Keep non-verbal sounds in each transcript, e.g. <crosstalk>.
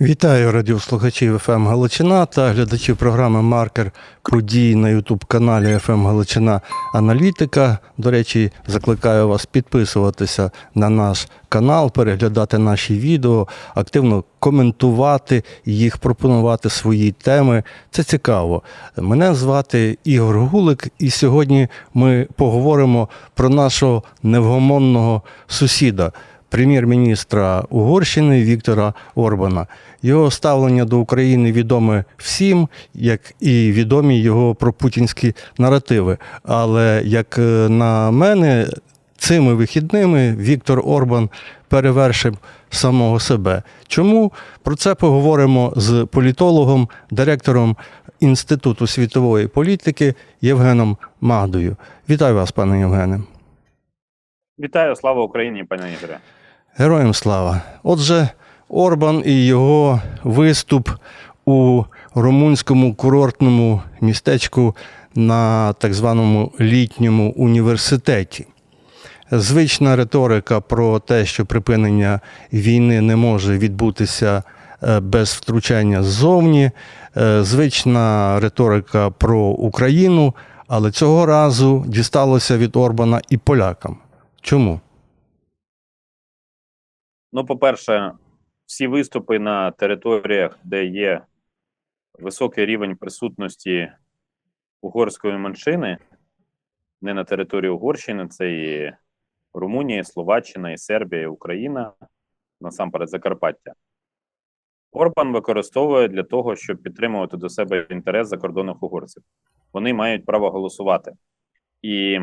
Вітаю радіослухачів ФМ Галичина та глядачів програми Маркер подій на Ютуб-каналі ФМ Галичина Аналітика. До речі, закликаю вас підписуватися на наш канал, переглядати наші відео, активно коментувати їх, пропонувати свої теми. Це цікаво. Мене звати Ігор Гулик, і сьогодні ми поговоримо про нашого невгомонного сусіда прем'єр-міністра Угорщини Віктора Орбана. Його ставлення до України відоме всім, як і відомі його пропутінські наративи. Але як е, на мене, цими вихідними Віктор Орбан перевершив самого себе. Чому про це поговоримо з політологом, директором Інституту світової політики Євгеном Магдою. Вітаю вас, пане Євгене. Вітаю, слава Україні, пане Ігоре. Героям слава. Отже, Орбан і його виступ у румунському курортному містечку на так званому літньому університеті. Звична риторика про те, що припинення війни не може відбутися е, без втручання ззовні, е, звична риторика про Україну, але цього разу дісталося від Орбана і полякам. Чому? Ну, по-перше, всі виступи на територіях, де є високий рівень присутності угорської меншини, не на території Угорщини, це і Румунія, Словаччина, і Сербія, і Україна, насамперед Закарпаття. Орбан використовує для того, щоб підтримувати до себе інтерес закордонних угорців. Вони мають право голосувати і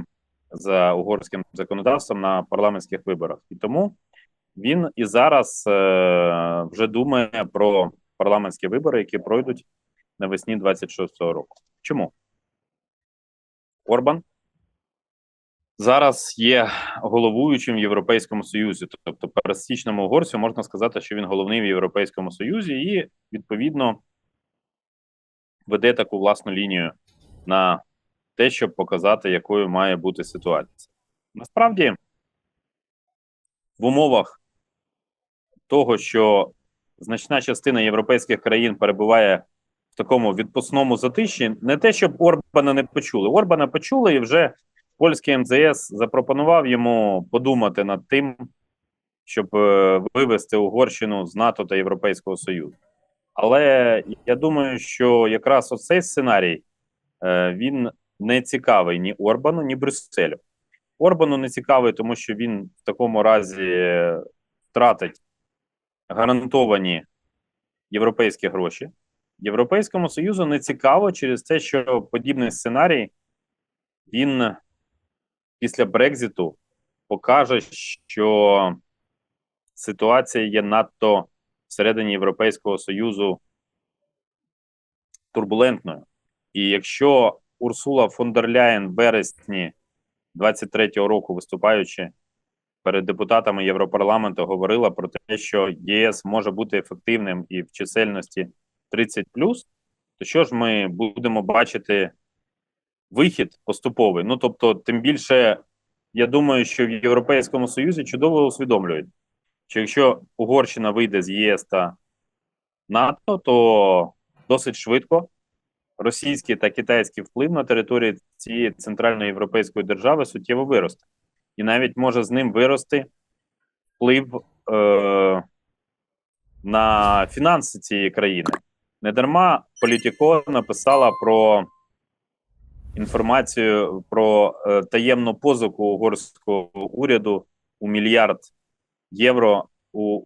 за угорським законодавством на парламентських виборах. І тому він і зараз е, вже думає про парламентські вибори, які пройдуть навесні 26-го року. Чому? Орбан зараз є головуючим в Європейському Союзі. Тобто, пересічному угорцю можна сказати, що він головний в Європейському Союзі, і відповідно веде таку власну лінію на те, щоб показати, якою має бути ситуація. Насправді, в умовах того, що значна частина європейських країн перебуває в такому відпускному затиші, не те, щоб Орбана не почули. Орбана почули, і вже польський МЗС запропонував йому подумати над тим, щоб е, вивести Угорщину з НАТО та Європейського Союзу. Але я думаю, що якраз оцей сценарій е, він не цікавий ні Орбану, ні Брюсселю. Орбану не цікавий, тому що він в такому разі втратить гарантовані європейські гроші. Європейському Союзу не цікаво через те, що подібний сценарій він після Брекзиту покаже, що ситуація є надто всередині Європейського Союзу турбулентною. І якщо Урсула фон дер Ляєн в вересні 23-го року, виступаючи перед депутатами Європарламенту, говорила про те, що ЄС може бути ефективним і в чисельності 30 то що ж ми будемо бачити вихід поступовий? Ну тобто, тим більше, я думаю, що в Європейському Союзі чудово усвідомлюють, що якщо Угорщина вийде з ЄС та НАТО, то досить швидко російський та китайський вплив на території цієї центральної європейської держави суттєво виросте, і навіть може з ним вирости вплив е, на фінанси цієї країни. Недарма Політіко написала про інформацію про е, таємну позику угорського уряду у мільярд євро у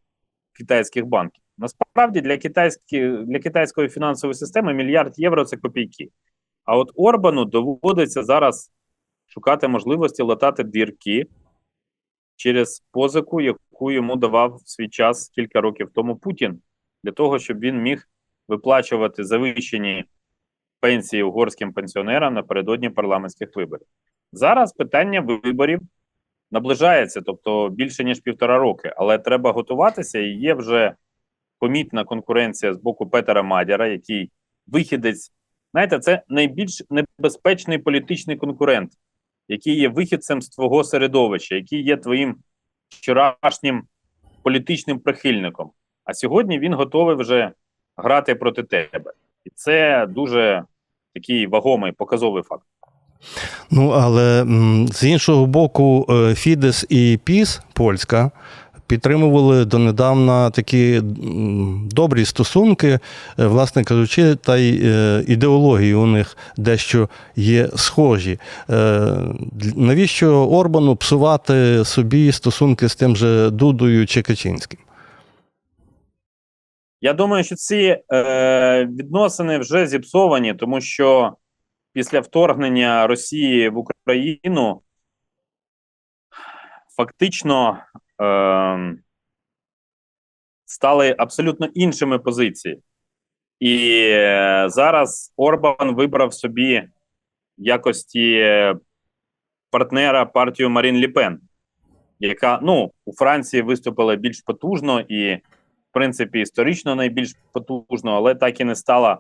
китайських банків. Насправді для китайської для китайської фінансової системи мільярд євро це копійки. А от Орбану доводиться зараз шукати можливості латати дірки через позику, яку йому давав в свій час кілька років тому Путін, для того, щоб він міг виплачувати завищені пенсії угорським пенсіонерам напередодні парламентських виборів. Зараз питання виборів наближається, тобто більше ніж півтора роки, але треба готуватися і є вже помітна конкуренція з боку Петера Мадяра, який вихідець. Знаєте, це найбільш небезпечний політичний конкурент, який є вихідцем з твого середовища, який є твоїм вчорашнім політичним прихильником. А сьогодні він готовий вже грати проти тебе. І це дуже такий вагомий показовий факт. Ну, але з іншого боку, е, Фідес і Піс, польська, підтримували донедавна такі добрі стосунки, е, власне кажучи, та й е, ідеології у них дещо є схожі. Е, Навіщо Орбану псувати собі стосунки з тим же Дудою чи Качинським? Я думаю, що ці е, відносини вже зіпсовані, тому що після вторгнення Росії в Україну фактично е, стали абсолютно іншими позиції. І е, зараз Орбан вибрав собі в якості е, партнера партію Марін Ліпен, яка ну, у Франції виступила більш потужно і в принципі, історично найбільш потужно, але так і не стала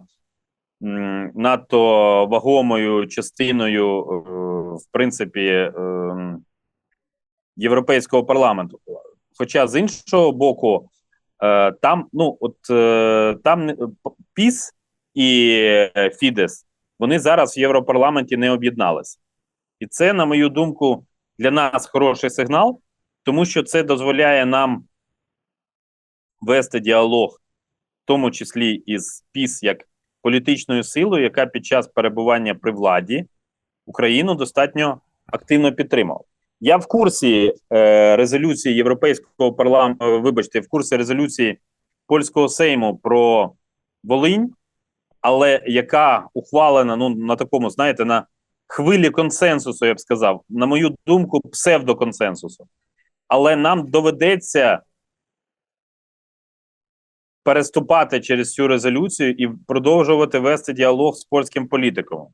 надто вагомою частиною, е, в принципі, е, європейського парламенту. Хоча з іншого боку, е, там, ну, от е, там ПІС і е, Фідес вони зараз в Європарламенті не об'єдналися. І це, на мою думку, для нас хороший сигнал, тому що це дозволяє нам вести діалог, в тому числі із ПІС як політичною силою, яка під час перебування при владі Україну достатньо активно підтримала. Я в курсі е, резолюції Європейського парламенту, вибачте, в курсі резолюції польського сейму про Волинь, але яка ухвалена ну на такому, знаєте, на хвилі консенсусу, я б сказав, на мою думку, псевдоконсенсусу. Але нам доведеться переступати через цю резолюцію і продовжувати вести діалог з польським політиком.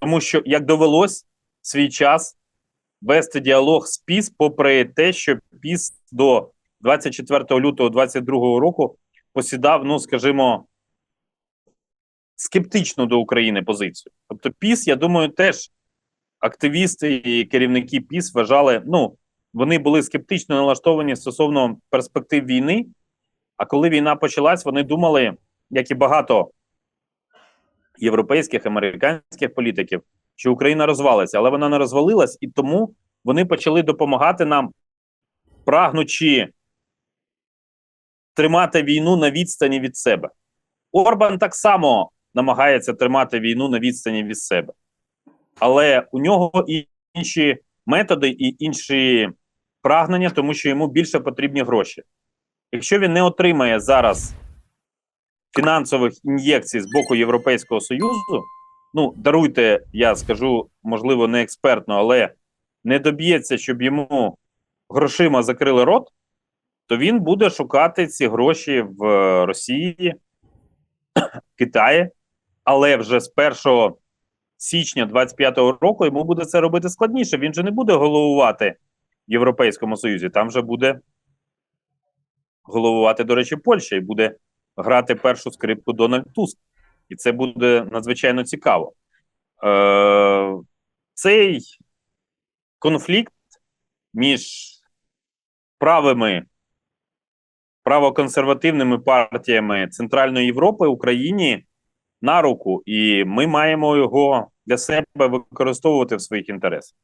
Тому що, як довелось свій час вести діалог з ПІС, попри те, що ПІС до 24 лютого 2022 року посідав, ну скажімо, скептичну до України позицію. Тобто, ПІС, я думаю, теж активісти і керівники ПІС вважали, ну, вони були скептично налаштовані стосовно перспектив війни. А коли війна почалась, вони думали, як і багато європейських, американських політиків, що Україна розвалиться, але вона не розвалилась, і тому вони почали допомагати нам, прагнучи тримати війну на відстані від себе. Орбан так само намагається тримати війну на відстані від себе, але у нього і інші методи і інші прагнення, тому що йому більше потрібні гроші. Якщо він не отримає зараз фінансових ін'єкцій з боку Європейського Союзу, ну даруйте, я скажу, можливо, не експертно, але не доб'ється, щоб йому грошима закрили рот, то він буде шукати ці гроші в Росії, <clears throat> Китаї, але вже з 1 січня 25-го року йому буде це робити складніше. Він же не буде головувати в Європейському Союзі. Там вже буде головувати, до речі, Польща і буде грати першу скрипку Дональд Туск. І це буде надзвичайно цікаво. Е, Цей конфлікт між правими правоконсервативними партіями Центральної Європи Україні на руку, і ми маємо його для себе використовувати в своїх інтересах.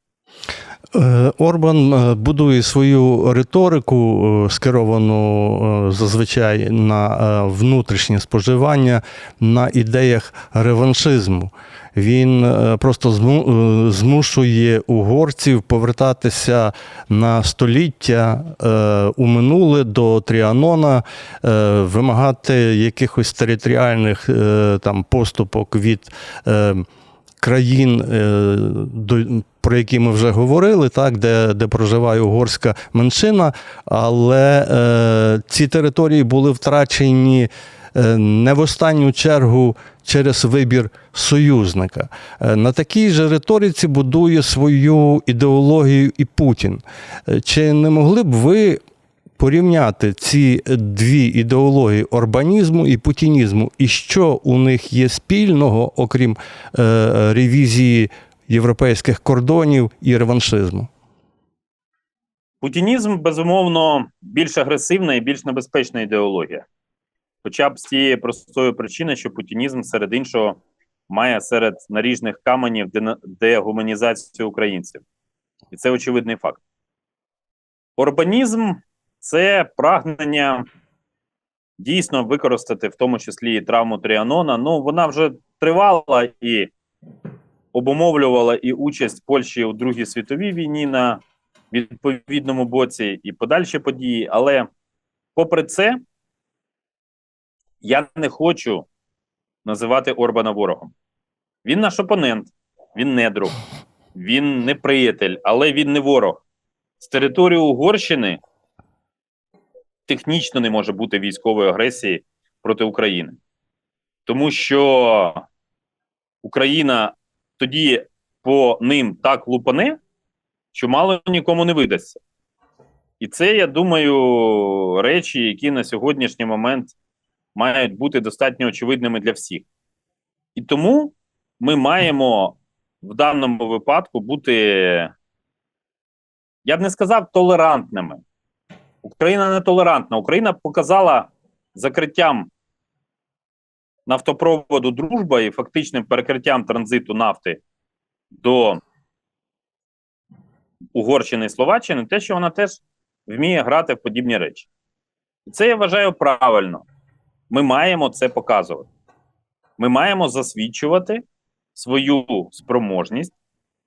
Е, Орбан е, будує свою риторику, е, скеровану зазвичай на внутрішнє споживання, на ідеях реваншизму. Він просто змушує угорців повертатися на століття у минуле до Тріанона, вимагати якихось територіальних там поступок від. країн, до- про які ми вже говорили, так, де, де проживає угорська меншина, але е, ці території були втрачені е, не в останню чергу через вибір союзника. Е, На такій же риториці будує свою ідеологію і Путін. Е, Чи не могли б ви порівняти ці дві ідеології орбанізму і путінізму, і що у них є спільного, окрім ревізії європейських кордонів і реваншизму? Путінізм, безумовно, більш агресивна і більш небезпечна ідеологія. Хоча б з тієї простої причини, що путінізм, серед іншого, має серед наріжних каменів дегуманізацію українців. І це очевидний факт. Орбанізм це прагнення дійсно використати, в тому числі і травму Тріанона. Ну, вона вже тривала і обумовлювала і участь Польщі у Другій світовій війні на відповідному боці, і подальші події. Але, попри це, я не хочу називати Орбана ворогом. Він наш опонент, він не друг, він не приятель, але він не ворог. З території Угорщини технічно не може бути військової агресії проти України. Тому що Україна тоді по ним так лупане, що мало нікому не видасться. І це, я думаю, речі, які на сьогоднішній момент мають бути достатньо очевидними для всіх. І тому ми маємо в даному випадку бути, я б не сказав, толерантними. Україна не толерантна. Україна показала закриттям нафтопроводу Дружба і фактичним перекриттям транзиту нафти до Угорщини і Словаччини, те, що вона теж вміє грати в подібні речі. І це я вважаю правильно. Ми маємо це показувати. Ми маємо засвідчувати свою спроможність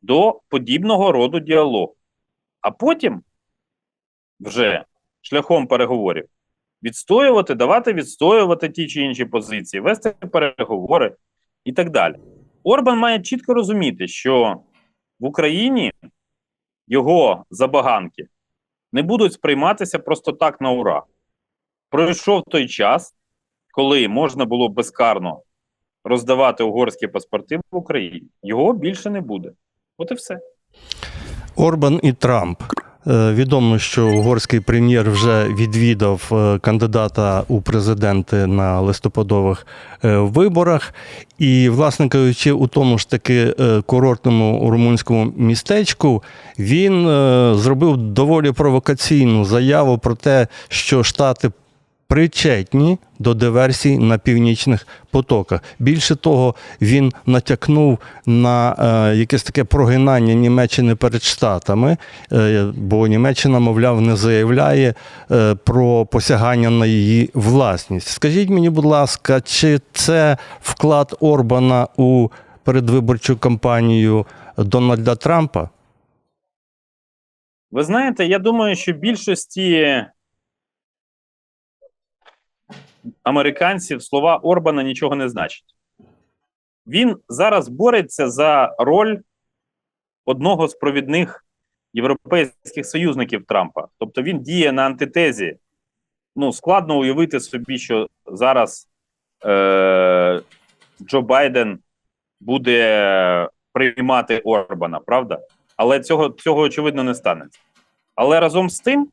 до подібного роду діалогу. А потім вже шляхом переговорів відстоювати, давати відстоювати ті чи інші позиції, вести переговори і так далі. Орбан має чітко розуміти, що в Україні його забаганки не будуть сприйматися просто так на ура. Пройшов той час, коли можна було безкарно роздавати угорські паспорти в Україні. Його більше не буде. От і все. Орбан і Трамп. Е, Відомо, що угорський прем'єр вже відвідав е, кандидата у президенти на листопадових е, виборах. І, власне кажучи, у тому ж таки курортному румунському містечку він зробив доволі провокаційну заяву про те, що Штати причетні до диверсій на північних потоках. Більше того, він натякнув на е, якесь таке прогинання Німеччини перед Штатами, е, бо Німеччина, мовляв, не заявляє е, про посягання на її власність. Скажіть мені, будь ласка, чи це вклад Орбана у передвиборчу кампанію Дональда Трампа? Ви знаєте, я думаю, що більшості американців слова Орбана нічого не значать. Він зараз бореться за роль одного з провідних європейських союзників Трампа. Тобто він діє на антитезі. Ну, складно уявити собі, що зараз е- Джо Байден буде приймати Орбана, правда? Але цього, цього очевидно не станеться. Але разом з тим,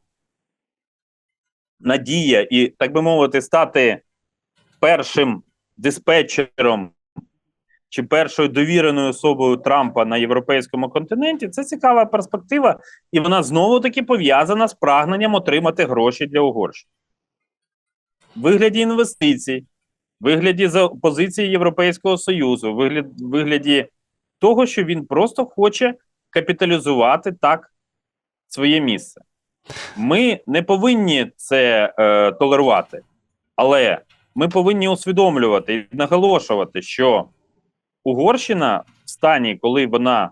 надія і, так би мовити, стати першим диспетчером чи першою довіреною особою Трампа на європейському континенті це цікава перспектива, і вона знову таки пов'язана з прагненням отримати гроші для Угорщини. Вигляді інвестицій, в вигляді позиції Європейського Союзу, в вигляді того, що він просто хоче капіталізувати так своє місце. Ми не повинні це е, толерувати, але ми повинні усвідомлювати і наголошувати, що Угорщина в стані, коли вона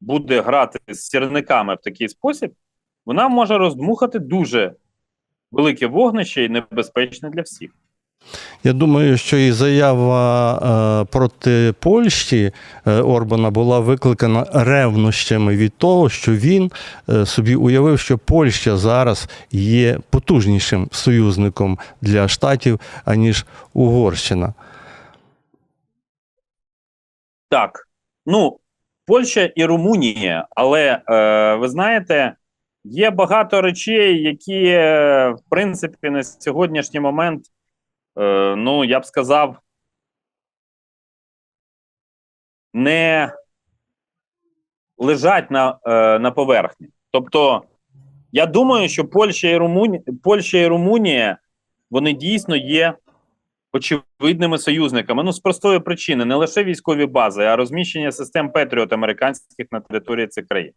буде грати з сірниками в такий спосіб, вона може роздмухати дуже велике вогнище і небезпечне для всіх. Я думаю, що і заява е, проти Польщі е, Орбана була викликана ревнощами від того, що він е, собі уявив, що Польща зараз є потужнішим союзником для штатів, аніж Угорщина. Так, ну, Польща і Румунія, але е, ви знаєте, є багато речей, які, в принципі, на сьогоднішній момент, ну, я б сказав, не лежать на, е, на поверхні. Тобто, Я думаю, що Польща і Румунія, Польща і Румунія вони дійсно є очевидними союзниками. Ну, з простої причини, не лише військові бази, а розміщення систем Петріот американських на території цих країн.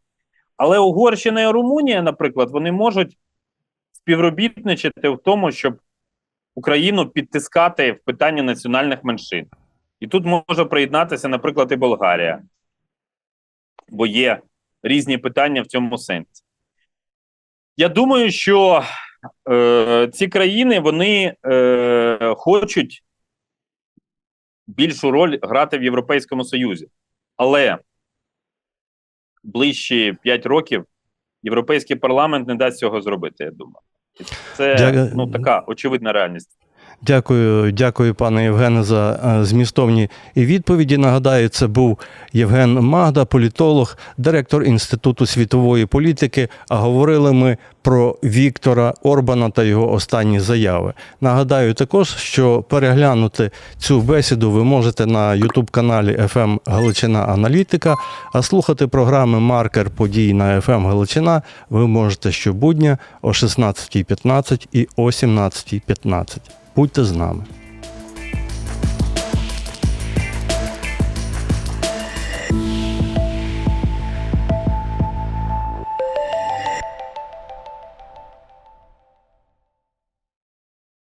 Але Угорщина і Румунія, наприклад, вони можуть співробітничати в тому, щоб Україну підтискати в питанні національних меншин. І тут може приєднатися, наприклад, і Болгарія, бо є різні питання в цьому сенсі. Я думаю, що е, ці країни вони е, хочуть більшу роль грати в Європейському Союзі. Але ближчі 5 років Європейський парламент не дасть цього зробити, я думаю. Це Дя- ну, така очевидна реальність. Дякую, дякую, пане Євгене, за е, змістовні відповіді. Нагадаю, це був Євген Магда, політолог, директор Інституту світової політики. А говорили ми про Віктора Орбана та його останні заяви. Нагадаю також, що переглянути цю бесіду ви можете на Ютуб-каналі FM Галичина Аналітика, а слухати програми Маркер подій на FM Галичина ви можете щобудня о 16.15 і о 17.15. Будьте з нами.